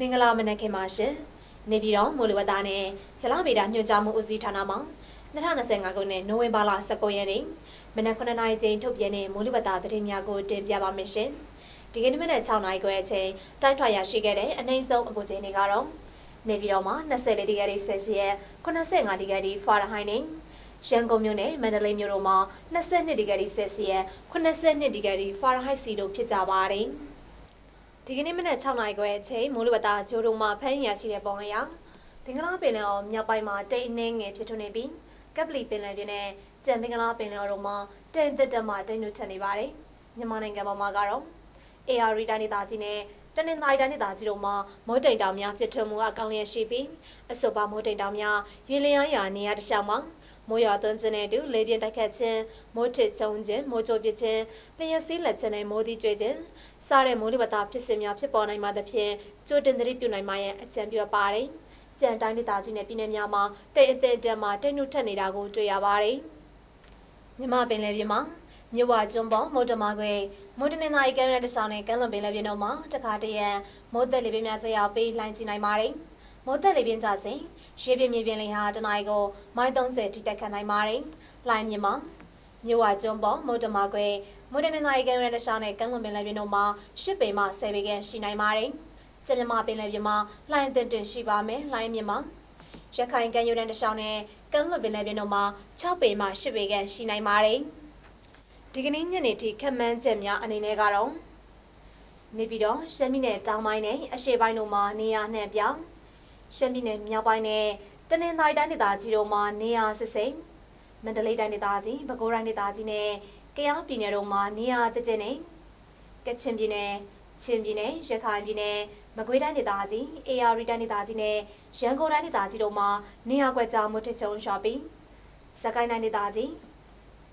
မင်္ဂလာမနက်ခင်းပါရှင်။နေပြည်တော်မိုးလေဝသနဲ့ဇလဗေဒညွှန်ကြားမှုဦးစီးဌာနမှ2025ခုနှစ်နိုဝင်ဘာလ19ရက်နေ့မနက်9:00နာရီချိန်ထုတ်ပြန်တဲ့မိုးလေဝသသတင်းများကိုတင်ပြပါမယ်ရှင်။ဒီကနေ့မနက်6:00နာရီခွဲအချိန်တိုက်ထွာရရှိခဲ့တဲ့အနှိမ့်ဆုံးအပူချိန်တွေကတော့နေပြည်တော်မှာ24ဒီဂရီဆယ်စီယပ်85ဒီဂရီဖာရင်ဟိုက်နဲ့ရန်ကုန်မြို့နဲ့မန္တလေးမြို့တို့မှာ22ဒီဂရီဆယ်စီယပ်82ဒီဂရီဖာရင်ဟိုက်စီတို့ဖြစ်ကြပါတယ်။ ဒီကနေ့မနက်6နာရီခွဲအချိန်မိုးလေဝသဂျိုးတုံမှာဖမ်းရရှိတဲ့ပုံအရဘင်္ဂလားပင်လယ်အော်မြောက်ပိုင်းမှာတိတ်အနှဲငယ်ဖြစ်ထွန်းနေပြီးကပ်ပလီပင်လယ်ပြင်နဲ့ကြံဘင်္ဂလားပင်လယ်အော်တို့မှာတိတ်တက်တက်မှတိတ်နုထက်နေပါတယ်မြန်မာနိုင်ငံပေါ်မှာကတော့ AR ရီတိုင်းဒေသကြီးနဲ့တနင်္သာရီတိုင်းဒေသကြီးတို့မှာမိုးတိမ်တောင်များဖြစ်ထွန်းမှုအကောင်းလျက်ရှိပြီးအဆိုပါမိုးတိမ်တောင်များရေလျားရာနေရာတစ်လျှောက်မှာ မိုးရွာသွန်းခြင်းနဲ့အတူလေပြင်းတိုက်ခတ်ခြင်းမိုးထစ်ချုံခြင်းမိုးကြိုပစ်ခြင်းလျှက်စီးလက်ခြင်းနဲ့မိုးသီးကျွေးခြင်းစားတဲ့မိုးလေဝသဖြစ်စဉ်များဖြစ်ပေါ်နိုင်မှသဖြင့်ကြိုတင်သတိပြုနိုင်မှရဲ့အကြံပြုပါတယ်။ကြံတိုင်းဒေသကြီးနဲ့ပြည်နယ်များမှာတိတ်အသေးတက်မှတိတ်နုထက်နေတာကိုတွေ့ရပါတယ်။မြမပင်လယ်ပြင်မှာမြဝကျွန်းပေါ်မုတ်တမခွေမုတ်တနင်္သာရီကမ်းရတဆောင်နဲ့ကမ်းလွန်ပင်လယ်ပြင်တို့မှာတခါတရံမိုးသက်လေပြင်းများကျရောက်ပြီးလှိုင်းကြည့်နိုင်ပါတယ်။ မိုးသက်လေပြင်းကြစဉ်ရေပြင်းမြေပြင်လေဟာတနအီကိုမိုင်30ထိတက်ခတ်နိုင်ပါတယ်။လှိုင်းမြင့်မှာမြဝကျွန်းပေါ်မုတ်တမခွေမုတ်တနင်္သာရီကမ်းရတဆောင်နဲ့ကမ်းလွန်ပင်လယ်ပြင်တို့မှာ10ပေမှ10ပေခန့်ရှိနိုင်ပါတယ်။ကျမြမပင်လယ်ပြင်မှာလှိုင်းတင်တင်ရှိပါမယ်။လှိုင်းမြင့်မှာရခိုင်ကမ်းရိုးတန်းတစ်လျှောက်နဲ့ကမ်းလွန်ပင်လယ်ပြင်တို့မှာ6ပေမှ10ပေခန့်ရှိနိုင်ပါတယ်။ဒီကနေ့ညနေထိခက်မှန်းချက်များအနေနဲ့ကတော့နေပြည်တော်ရှမ်းပြည်နယ်တောင်ပိုင်းနဲ့အရှေ့ပိုင်းတို့မှာနေရာနှံ့ပြောင်း ရှမ်းပြည်နယ်မြောက်ပိုင်းနဲ့တနင်္သာရီတိုင်းဒေသကြီးတို့မှာနေရာစစ်စိမ်မန္တလေးတိုင်းဒေသကြီးပဲခူးတိုင်းဒေသကြီးနဲ့ကယားပြည်နယ်တို့မှာနေရာကျကျနဲ့ကချင်ပြည်နယ်ချင်းပြည်နယ်ရခိုင်ပြည်နယ်မကွေးတိုင်းဒေသကြီးအေရရီတိုင်းဒေသကြီးနဲ့ရန်ကုန်တိုင်းဒေသကြီးတို့မှာနေရာကွက်ကြားမွတ်ထချုံရွာပြီးစကိုင်းတိုင်းဒေသကြီး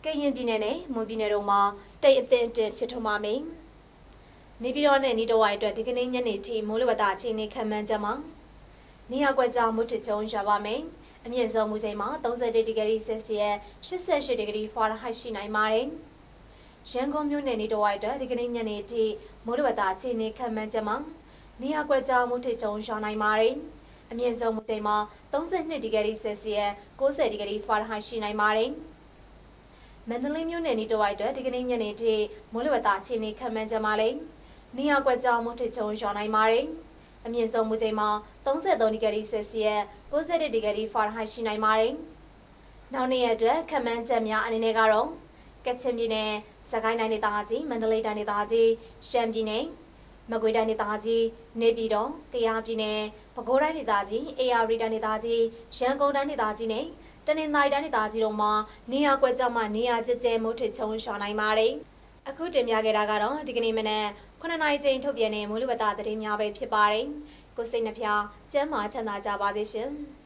ကရင်ပြည်နယ်နဲ့မွန်ပြည်နယ်တို့မှာတိတ်အထင်တင်ဖြစ်ထွန်းပါမယ်။နေပြည်တော်နဲ့နီးတဝိုက်အတွက်ဒီကနေ့ညနေထိမိုးလေဝသအခြေအနေခံမှန်းချက်မှာ နေရာကွက်ကြားမွတ်ထချုံရွာပါမယ်။အမြင့်ဆုံးမူချိန်မှာ31ဒီဂရီဆယ်စီယပ်88ဒီဂရီဖာရင်ဟိုက်ရှိနိုင်ပါတယ်။ရန်ကုန်မြို့နယ်နေတဝိုက်အတွက်ဒီကနေ့ညနေထိမိုးလေဝသအခြေအနေခံမှန်းချက်မှာနေရာကွက်ကြားမွတ်ထချုံရွာနိုင်ပါတယ်။အမြင့်ဆုံးမူချိန်မှာ32ဒီဂရီဆယ်စီယပ်90ဒီဂရီဖာရင်ဟိုက်ရှိနိုင်ပါတယ်။မန္တလေးမြို့နယ်နီးတဝိုက်အတွက်ဒီကနေ့ညနေထိမိုးလေဝသအခြေအနေခံမှန်းချက်မှာလည်းနေရာကွက်ကြောင်မုတ်ထချုံရွာနိုင်ပါတယ်။ အမြင့်ဆုံးမူချိန်မှာ33ဒီဂရီဆယ်စီယပ်90ဒီဂရီဖာရင်ဟိုက်ရှိနိုင်ပါတယ်။နောက်နေ့ရက်အတွက်ခံမှန်းချက်များအနေနဲ့ကတော့ကချင်ပြည်နယ်၊စကိုင်းတိုင်းဒေသကြီး၊မန္တလေးတိုင်းဒေသကြီး၊ရှမ်းပြည်နယ်မကွေးတိုင်းဒေသကြီးနေပြည်တော်၊ကယားပြည်နယ်၊ပဲခူးတိုင်းဒေသကြီး၊အေရရီတိုင်းဒေသကြီး၊ရန်ကုန်တိုင်းဒေသကြီးနဲ့တနင်္သာရီတိုင်းဒေသကြီးတို့မှာနေရာကွက်ကြောင့်မှနေရာကျကျမိုးထချုံရွှာနိုင်ပါတယ်။အခုတင်ပြခဲ့တာကတော့ဒီကနေ့မနက် 9နာရီချိန်ထုတ်ပြန်တဲ့မိုးလေဝသသတင်းများပဲဖြစ်ပါတယ်။ကိုစိတ်နှဖျားကျမ်းမာချမ်းသာကြပါစေရှင်။